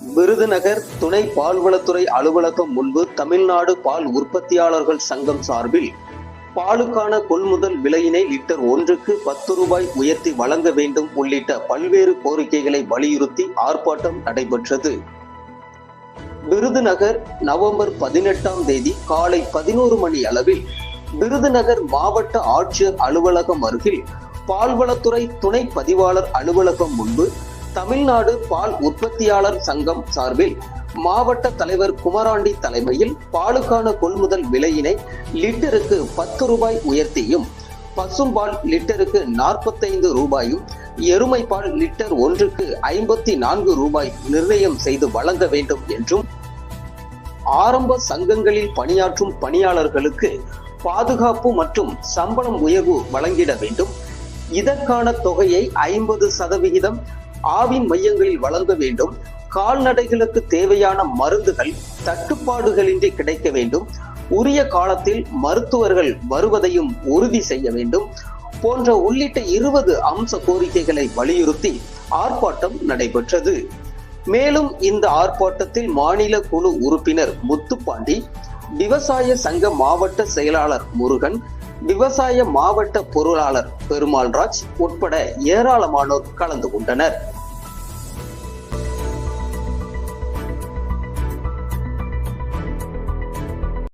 விருதுநகர் துணை பால்வளத்துறை அலுவலகம் முன்பு தமிழ்நாடு பால் உற்பத்தியாளர்கள் சங்கம் சார்பில் பாலுக்கான கொள்முதல் விலையினை லிட்டர் ஒன்றுக்கு பத்து ரூபாய் உயர்த்தி வழங்க வேண்டும் உள்ளிட்ட பல்வேறு கோரிக்கைகளை வலியுறுத்தி ஆர்ப்பாட்டம் நடைபெற்றது. விருதுநகர் நவம்பர் பதினெட்டாம் தேதி காலை பதினோரு மணி அளவில் விருதுநகர் மாவட்ட ஆட்சியர் அலுவலகம் அருகில் பால்வளத்துறை துணை பதிவாளர் அலுவலகம் முன்பு தமிழ்நாடு பால் உற்பத்தியாளர் சங்கம் சார்பில் மாவட்ட தலைவர் குமராண்டி தலைமையில் பாலுக்கான கொள்முதல் விலையினை லிட்டருக்கு பத்து ரூபாய் உயர்த்தியும் பசும்பால் லிட்டருக்கு நாற்பத்தைந்து ரூபாயும் எருமை பால் லிட்டர் ஒன்றுக்கு ஐம்பத்தி நான்கு ரூபாய் நிர்ணயம் செய்து வழங்க வேண்டும் என்றும் ஆரம்ப சங்கங்களில் பணியாற்றும் பணியாளர்களுக்கு பாதுகாப்பு மற்றும் சம்பளம் உயர்வு வழங்கிட வேண்டும். இதற்கான தொகையை ஐம்பது சதவிகிதம் ஆவின் மையங்களில் வழங்க வேண்டும். கால்நடைகளுக்கு தேவையான மருந்துகள் தட்டுப்பாடுகளின்றி கிடைக்க வேண்டும். உரிய காலத்தில் மருத்துவர்கள் வருவதையும் உறுதி செய்ய வேண்டும். போன்ற உள்ளிட்ட இருபது அம்ச கோரிக்கைகளை வலியுறுத்தி ஆர்ப்பாட்டம் நடைபெற்றது. மேலும் இந்த ஆர்ப்பாட்டத்தில் மாநில குழு உறுப்பினர் முத்துப்பாண்டி விவசாய சங்க மாவட்ட செயலாளர் முருகன் விவசாய மாவட்ட பொருளாளர் பெருமாள்ராஜ் உட்பட ஏராளமானோர் கலந்து கொண்டனர்.